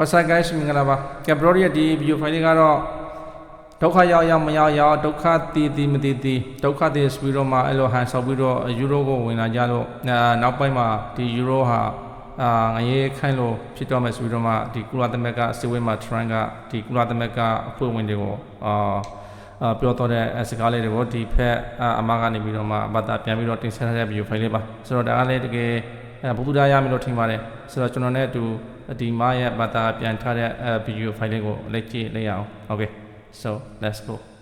What's up guys မင်္ဂလာပါကက်ဘရိုရဲ့ဒီ video file လေးကတော့ဒုက္ခရောက်ရောက်မရောက်ရောက်ဒုက္ခတည်တည်မတည်တည်ဒုက္ခတည်ပြီးတော့မှအဲ့လိုဟန်ဆောက်ပြီးတော့ယူရိုကိုဝင်လာကြလို့အာနောက်ပိုင်းမှာဒီယူရိုဟာအာငရေခိုင်းလို့ဖြစ်တော့မယ်ဆိုပြီးတော့မှဒီကုလသမဂ္ဂစီဝေးမှာ Trump ကဒီကုလသမဂ္ဂအဖွဲ့ဝင်တွေကိုအာအာပြောတော့တဲ့စကားလေးတွေကိုဒီဖက်အာအမကနေပြီးတော့မှဘာသာပြန်ပြီးတော့တင်ဆက်ထားတဲ့ video file လေးပါဆိုတော့ဒါကလည်းတကယ် အဲဘုဒ္ဓရမယ်လို့ထင်ပါတယ်ဆိုတော့ကျွန်တော်နဲ့အတူဒီမရဲ့ဘာသာပြန်ထားတဲ့အဲ video file လေးကိုလက်ကြည့်လိုက်ရအောင် okay so let's go အဲ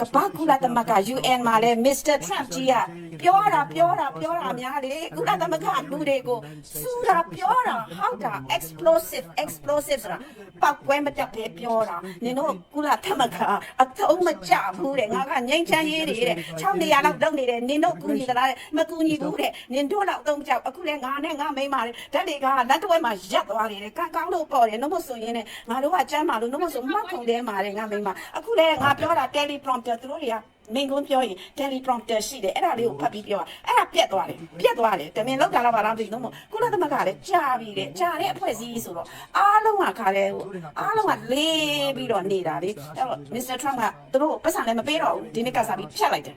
ကပ္ပကုလသမဂ္ဂ UN မှာလဲမစ္စတာထရန့်ကြီးကပြောတာပြောတာပြောတာများလေကုလသမဂ္ဂလူတွေကိုစူတာပြောတာဟောက်တာ explosive explosive ဆိုတာပောက်ကွဲမတက်ပဲပြောတာနင်တို့ကုလသမဂ္ဂအထုံးမကြဘူးတဲ့ငါကငိမ့်ချမ်းရေးတွေတဲ့6နေရာလောက်တုံးနေတယ်နင်တို့ကူညီသလားတဲ့မကူညီဘူးတဲ့နင်တို့လောက်တုံးကြောက်အခုလဲငါနဲ့ငါမိန်းမလေးဓာတ်တွေကလက်တွဲမှာရက်သွားတယ်တဲ့ကံကောင်းလို့ပေါ်တယ်နှမဆိုရင်နဲ့ငါတို့ကကျမ်းမာလို့နှမဆိုမှတ်ခုံတယ်မှာတဲ့ငါမိန်းမအခုလဲငါပြောတာ teleprompter သူတို့တွေကမင်းကုန်းပြောရင် teleprompter ရှိတယ်အဲ့ဒါလေးကိုဖတ်ပြီးပြောတာအဲ့ဒါပြက်သွားတယ်ပြက်သွားတယ်တမင်လောက်တာတော့ဘာလို့မသိဘူးနော်ကုလသမဂ္ဂလည်းကြာပြီတဲ့ကြာတဲ့အဖွဲ့အစည်းဆိုတော့အားလုံးကခါတယ်ဟိုအားလုံးကလေးပြီးတော့နေတာလေအဲ့တော့ Mr. Trump ကသူတို့ပတ်စံလည်းမပေးတော့ဘူးဒီနေ့ကစားပြီးဖြတ်လိုက်တယ်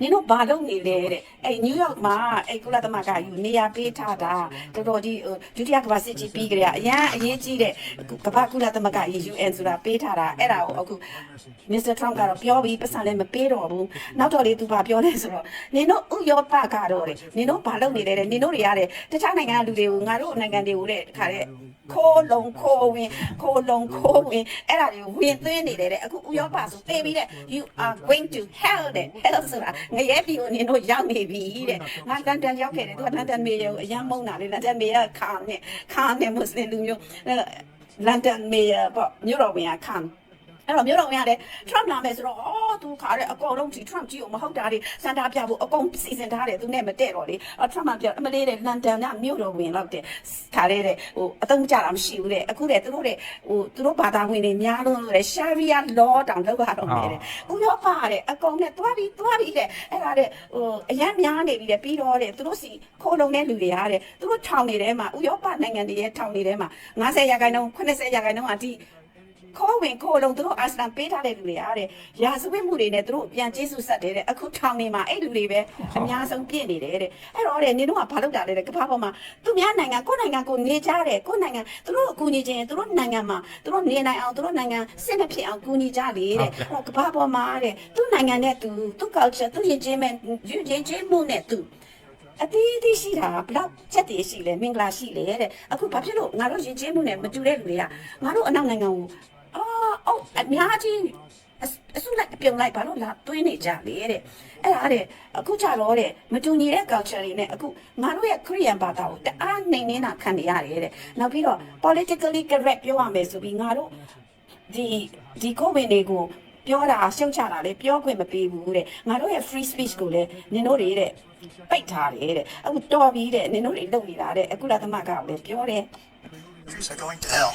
နင်တို့ဘာလုပ်နေလဲတဲ့အဲ့နယူးယောက်မှာအဲ့ကုလသမဂ္ဂယူနေရာပေးထားတာတော်တော်ကြီးဟိုဒုတိယကမ္ဘာစစ်ကြီးပြီးကြရအရန်အရေးကြီးတဲ့ကမ္ဘာကုလသမဂ္ဂ UN ဆိုတာပေးထားတာအဲ့ဒါကိုအခု Mr. Trump ကတော့ပြောပြီးပတ်စံလည်းမပေးတော့ဘူးနောက်တော့လေသူဘာပြောလဲဆိုတော့နင်တို့ဥရောပကတော့တဲ့နင်တို့ဘာလုပ်နေလဲတဲ့နင်တို့တွေကတဲ့တခြားနိုင်ငံကလူတွေကိုငါတို့နိုင်ငံတွေကိုတဲ့ခါတဲ့ ခိုးလုံးခိုးဝင်ခိုးလုံးခိုးဝင်အဲ့ဒါတွေကိုဝင်သွင်းနေတယ်တဲ့အခုဥရောပဆိုသိပြီးတဲ့ you are going to hell တဲ့ hell ဆိုတာငရဲပြည်ကိုနင်တို့ရောက်နေပြီတဲ့ငါလန်ဒန်ရောက်ခဲ့တယ်သူကလန်ဒန်မေယာကိုအရင်မုန်းတာလေလန်ဒန်မေယာခါနဲ့ခါနဲ့မွတ်စလင်လူမျိုးလန်ဒန်မေယာပေါ့မြို့တော်ဝင်ကခါ အဲ့တော့မြို့တော်ဝင်ရတယ် Trump လာမယ်ဆိုတော့အော်သူခါတဲ့အကောင်လုံးဒီ Trump ကြီးကိုမဟုတ်တာတွေစန္ဒပြဖို့အကုန်စီစဉ်ထားတယ်သူနဲ့မတည့်တော့လေအော် Trump ကပြောအမလေးတဲ့လန်ဒန်ကမြို့တော်ဝင်လောက်တဲ့ခါတဲ့တဲ့ဟိုအတုံးကြတာမရှိဘူးတဲ့အခုတဲ့သူတို့တဲ့ဟိုသူတို့ဘာသာဝင်တွေများလို့လို့တဲ့ Sharia law တောင်လောက်ရတော့မယ်တဲ့ဥရောပတဲ့အကောင်နဲ့တွားပြီးတွားပြီးတဲ့အဲ့ဒါတဲ့ဟိုအရန်များနေပြီတဲ့ပြီးတော့တဲ့သူတို့စီခိုးလုံတဲ့လူတွေရတဲ့သူတို့ထောင်နေထဲမှာဥရောပနိုင်ငံတွေရဲ့ထောင်နေထဲမှာ90ရာခိုင်နှုန်း80ရာခိုင်နှုန်းအထိ ခေါ်ဝင်ခေါ်လုံးသူတို့အာစလန်ပေးထားတဲ့လူတွေအားတဲ့ရာဇဝတ်မှုတွေနဲ့သူတို့ပြန်ကျေးဇူးဆက်တယ်တဲ့အခုထောင်နေမှာအဲ့လူတွေပဲအများဆုံးပြည့်နေတယ်တဲ့အဲ့တော့တဲ့နင်တို့ကဘာလုပ်တာလဲတဲ့ကမ္ဘာပေါ်မှာသူများနိုင်ငံကိုယ့်နိုင်ငံကိုနေကြတယ်ကိုယ့်နိုင်ငံသူတို့အကူညီခြင်းသူတို့နိုင်ငံမှာသူတို့နေနိုင်အောင်သူတို့နိုင်ငံစစ်မဖြစ်အောင်ကူညီကြလေတဲ့အဲ့တော့ကမ္ဘာပေါ်မှာတဲ့သူ့နိုင်ငံနဲ့သူသူ့ culture သူ့ယဉ်ကျေးမဲ့ယဉ်ကျေးခြင်းမှုနဲ့သူအတီးအတီးရှိတာဘလောက်ချက်တည်းရှိလဲမင်္ဂလာရှိလေတဲ့အခုဘာဖြစ်လို့ငါတို့ယဉ်ကျေးမှုနဲ့မတူတဲ့လူတွေကငါတို့အနောက်နိုင်ငံကို အာအော်အများကြီးအစအစုလိုက်အပြုံလိုက်ဘာလို့လာတွင်းနေကြလေတဲ့အဲ့ဒါတဲ့အခုကြတော့တဲ့မတူညီတဲ့ culture တွေနဲ့အခုငါတို့ရဲ့ Korean ဘာသာကိုတအားနှိမ်နေတာခံနေရတယ်တဲ့နောက်ပြီးတော့ politically correct ပြောရမယ်ဆိုပြီးငါတို့ဒီဒီကိုဝင်တွေကိုပြောတာရှုံချတာလေပြောခွင့်မပေးဘူးတဲ့ငါတို့ရဲ့ free speech ကိုလည်းနင်တို့တွေတဲ့ပိတ်ထားတယ်တဲ့အခုတော်ပြီတဲ့နင်တို့တွေလုပ်နေတာတဲ့အခုလာသမကကလည်းပြောတယ် countries are going to hell.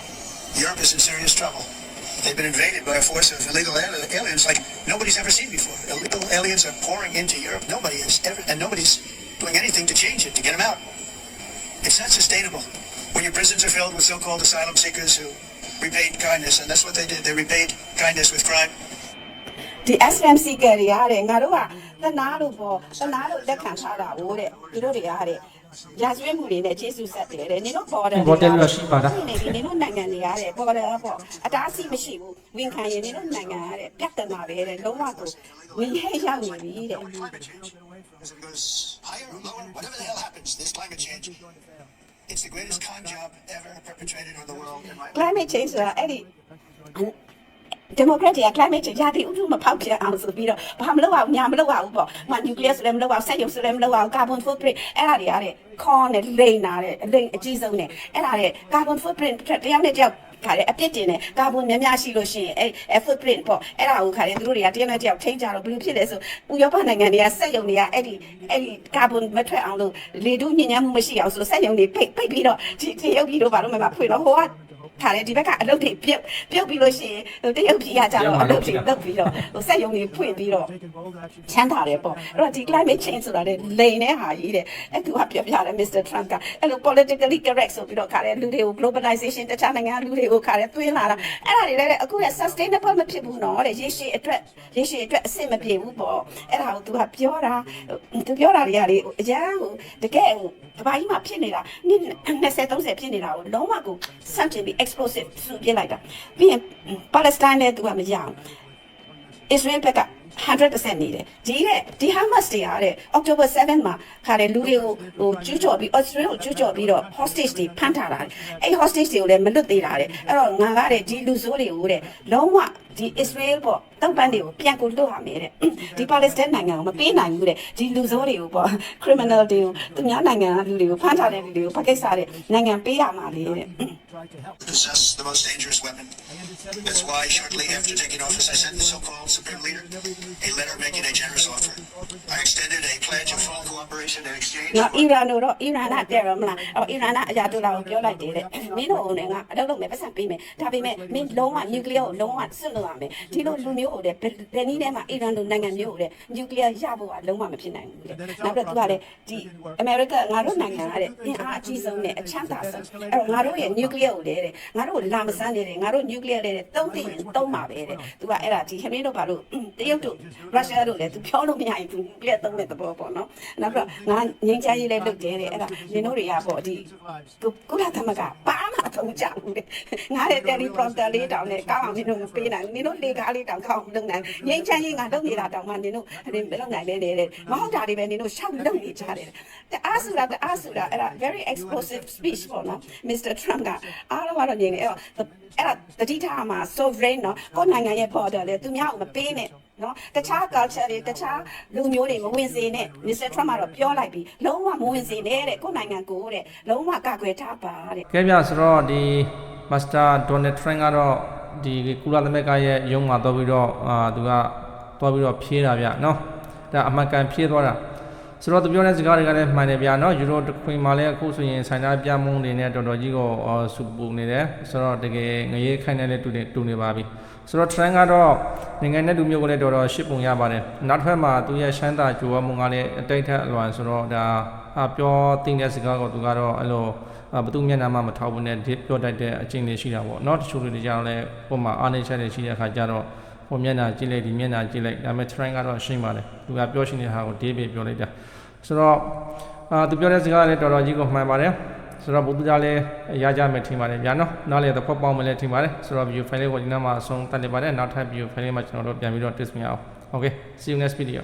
Europe is in serious trouble. They've been invaded by a force of illegal ali- aliens like nobody's ever seen before. Illegal aliens are pouring into Europe. Nobody has ever, and nobody's doing anything to change it, to get them out. It's not sustainable. When your prisons are filled with so-called asylum seekers who repaid kindness, and that's what they did. They repaid kindness with crime. ဒီ SMC ကတွေရတဲ့ငါတို့ကသနာလို့ပေါ့သနာလို့လက်ခံထားတာဟိုတဲ့သူတို့တွေရတဲ့ ရာဇဝတ်မှုတွေနဲ့ကျေးဇူးဆက်တယ်တဲ့နင်တို့ပေါ်တယ် Border ရရှိပါလားနေပြီနင်တို့နိုင်ငံတွေရတဲ့ပေါ်တယ်ပေါ့အတားအဆီးမရှိဘူးဝင်ခံရင်နင်တို့နိုင်ငံရတဲ့ပြဿနာပဲတဲ့လုံးဝကိုဝင်ဟဲရောက်နေပြီတဲ့ Climate change. As it goes higher or lower, whatever the hell happens, this climate change, it's the greatest con job ever perpetrated on the world. In my climate change ဆိုတာအဲ့ဒီ democrat တွေက climate change ရာသီဥတုမဖောက်ပြန်အောင်ဆိုပြီးတော့ဘာမလုပ်အောင်ညာမလုပ်အောင်ပေါ့။မ nuclear ဆိုလည်းမလုပ်အောင်ဆက်ရုပ်ဆိုလည်းမလုပ်အောင် carbon footprint အဲ့ဒါတွေရတဲ့ con နဲ့လိမ့်နာတဲ့အလိမ့်အကြီးဆုံးနဲ့အဲ့ဒါတဲ့ carbon footprint တယောက်နဲ့တယောက်ခါတဲ့အပြစ်တင်တယ်ကာဗွန်များများရှိလို့ရှိရင်အဲ့အဲ့ footprint ပေါ့အဲ့ဒါကိုခါတယ်သူတို့တွေကတယောက်နဲ့တယောက်ထိန်းကြတော့ဘယ်လိုဖြစ်လဲဆိုဥရောပနိုင်ငံတွေကစက်ယုံတွေကအဲ့ဒီအဲ့ဒီကာဗွန်မထွက်အောင်လို့လေတုညဉ့်ညမ်းမှုမရှိအောင်ဆိုစက်ယုံတွေပိတ်ပိတ်ပြီးတော့ဒီတရုတ်ပြည်တို့ဘာလို့မှမဖွင့်တော့ဟိုက ခါလေဒီဘက်ကအလုပ်တွေပြုတ်ပြုတ်ပြီးလို့ရှိရင်ဟိုတရုတ်ပြည်ကကြတော့အလုပ်တွေလုပ်ပြီးတော့ဟိုစက်ရုံတွေဖွင့်ပြီးတော့ချမ်းသာတယ်ပေါ့အဲ့တော့ဒီ climate change ဆိုတာလေလိန်တဲ့ဟာကြီးတဲ့အဲ့သူကပြောပြတယ် Mr. Trump ကအဲ့လို politically correct ဆိုပြီးတော့ခါလေလူတွေကို globalization တခြားနိုင်ငံလူတွေကိုခါလေသွင်းလာတာအဲ့ဒါတွေလည်းအခုလည်း sustainable မဖြစ်ဘူးနော်တဲ့ရေရှည်အတွက်ရေရှည်အတွက်အဆင်မပြေဘူးပေါ့အဲ့ဒါကိုသူကပြောတာသူပြောတာတွေကလေအရန်ဟိုတကယ်ဟိုကဘာကြီးမှာဖြစ်နေတာနေ့20 30ဖြစ်နေတာကိုလုံးဝကိုစန့်ကျင်ပြီး explosive ဆူပြလိုက်တာပြီးရင် Palestine နဲ့သူကမရအောင် Israel ဘက်က100%နေတယ်ဒီတဲ့ဒီ Hamas တွေဟာတဲ့ October 7မှာခါတယ်လူတွေကိုဟိုကျူးကျော်ပြီး Israel ကိုကျူးကျော်ပြီးတော့ hostage တွေဖမ်းထားတာတဲ့အဲ့ hostage တွေကိုလည်းမလွတ်သေးတာတဲ့အဲ့တော့ငါကတဲ့ဒီလူဆိုးတွေကိုတဲ့လုံးဝဒီ Israel ပေါ့တောက်ပန်းတွေကိုပြန်ကိုလွတ်ရမယ်တဲ့ဒီ Palestine နိုင်ငံကိုမပေးနိုင်ဘူးတဲ့ဒီလူဆိုးတွေကိုပေါ့ criminal တွေကိုသူများနိုင်ငံကလူတွေကိုဖမ်းထားတဲ့လူတွေကိုဘာကိစ္စတဲ့နိုင်ငံပေးရမှာလေတဲ့ possess the most dangerous weapon. That's why shortly after taking office, I sent the so-called supreme leader a letter making a generous offer. I extended a pledge of full cooperation and exchange. နော်အီရန်တို့တော့အီရန်ကတဲ့ရမလားအော်အီရန်ကအရာတူလာကိုပြောလိုက်တယ်တဲ့မင်းတို့နဲ့ကအလုပ်လုပ်မယ်ပတ်စံပေးမယ်ဒါပေမဲ့မင်းလုံးဝနျူကလ িয়ার ကိုလုံးဝဆွတ်လို့ရမယ်ဒီလိုလူမျိုးကိုတဲ့ဘယ်နည်းနဲ့မှအီရန်လိုနိုင်ငံမျိုးကိုတဲ့နျူကလ িয়ার ရဖို့ကလုံးဝမဖြစ်နိုင်ဘူးတဲ့နောက်တော့သူကလည်းဒီအမေရိကငါတို့နိုင်ငံကတဲ့အင်အားအကြီးဆုံးနဲ့အချမ်းသာဆုံးအဲ့တော့ငါတို့ရဲ့နျူကလ িয়ার ကိုလည်းတဲ့ငါတို့လာမစမ်းနေတယ်ငါတို့နျူကလ িয়ার လည်းတုံးသိရင်တုံးပါပဲတဲ့သူကအဲ့ဒါဒီခမင်းတို့ဘာလို့တရုတ်တို့ရုရှားတို့လည်းသူပြောလို့မရရင်သူနျူကလ িয়ার တုံးတဲ့သဘောပေါ့နော်နောက်တော့ ငါငင်းချရေးလည်းလုပ်တယ်တဲ့အဲ့ဒါနင်တို့တွေကပေါ့ဒီကုလသမဂ္ဂဘာမှအသုံးချဘူးတဲ့ငါတဲ့ teleprompter လေးတောင်နဲ့ကောင်းအောင်နင်တို့မပေးနိုင်ဘူးနင်တို့လေကားလေးတောင်ကောင်းအောင်လုပ်နိုင်ငင်းချရေးငါလုပ်နေတာတောင်မှနင်တို့အဲ့မလုပ်နိုင်လေတဲ့မဟုတ်တာတွေပဲနင်တို့ရှောက်လုပ်နေကြတယ်တဲ့အားစုတာအားစုတာအဲ့ဒါ very explosive speech ပေါ့နော် Mr. Trump ကအားလုံးကတော့ညင်နေအဲ့တော့အဲ့ဒါတတိထားမှာ sovereign နော်ကိုယ်နိုင်ငံရဲ့ border လေသူများကိုမပေးနဲ့ နော်တခြား culture တွေတခြားလူမျိုးတွေမဝင်စေနဲ့ Mr Trump ကတော့ပြောလိုက်ပြီးလုံးဝမဝင်စေနဲ့တဲ့ကိုနိုင်ငံကိုတဲ့လုံးဝကာကွယ်ထားပါတဲ့ကဲပြဆိုတော့ဒီ Master Donald Trump ကတော့ဒီကုလသမဂ္ဂရဲ့ရုံးမှာတော့ပြီးတော့အာသူကတော့ပြီးတော့ဖြေးတာဗျနော်ဒါအမှန်ကန်ဖြေးသွားတာဆိုတော့သူပြောတဲ့စကားတွေကလည်းမှန်တယ်ဗျာနော်ယူရိုတခွင်မှာလည်းအခုဆိုရင်ဆိုင်နာပြမုန်းနေနဲ့တော်တော်ကြီးကိုစူပူနေတယ်ဆိုတော့တကယ်ငရေခိုင်းနေလဲတူနေတူနေပါပြီ ဆိုတော့ trend ကတော့နိုင်ငံနဲ့လူမျိုးကလည်းတော်တော်ရှစ်ပုံရပါတယ်နောက်တစ်ဖက်မှာသူရဲ့ရှမ်းသာကြိုးဝမှုကလည်းအတိတ်ထက်အလွန်ဆိုတော့ဒါပြောသိတဲ့စကားကသူကတော့အဲ့လိုဘသူမျက်နှာမှမထောက်ဘူးနဲ့ပြောတတ်တဲ့အကျင့်လေးရှိတာပေါ့နော်တချို့လူတွေကြတော့လည်းပုံမှာအားနေချက်တွေရှိတဲ့အခါကျတော့ဟိုမျက်နှာကြည့်လိုက်ဒီမျက်နှာကြည့်လိုက်ဒါပေမဲ့ trend ကတော့ရှိမှတယ်သူကပြောရှိနေတဲ့ဟာကို day ပဲပြောလိုက်တာဆိုတော့အာသူပြောတဲ့စကားကလည်းတော်တော်ကြီးကိုမှန်ပါတယ် ဆိုတော့ဘုသူကလည်းရကြမယ်ထင်ပါတယ်ဗျာနော်နောက်လည်းသဘောပေါက်မယ်လည်းထင်ပါတယ်ဆိုတော့ video file လေးကိုဒီနောက်မှာအဆုံးသတ်နေပါတယ်နောက်ထပ် video file လေးမှာကျွန်တော်တို့ပြန်ပြီးတော့ twist မရအောင် okay see you next video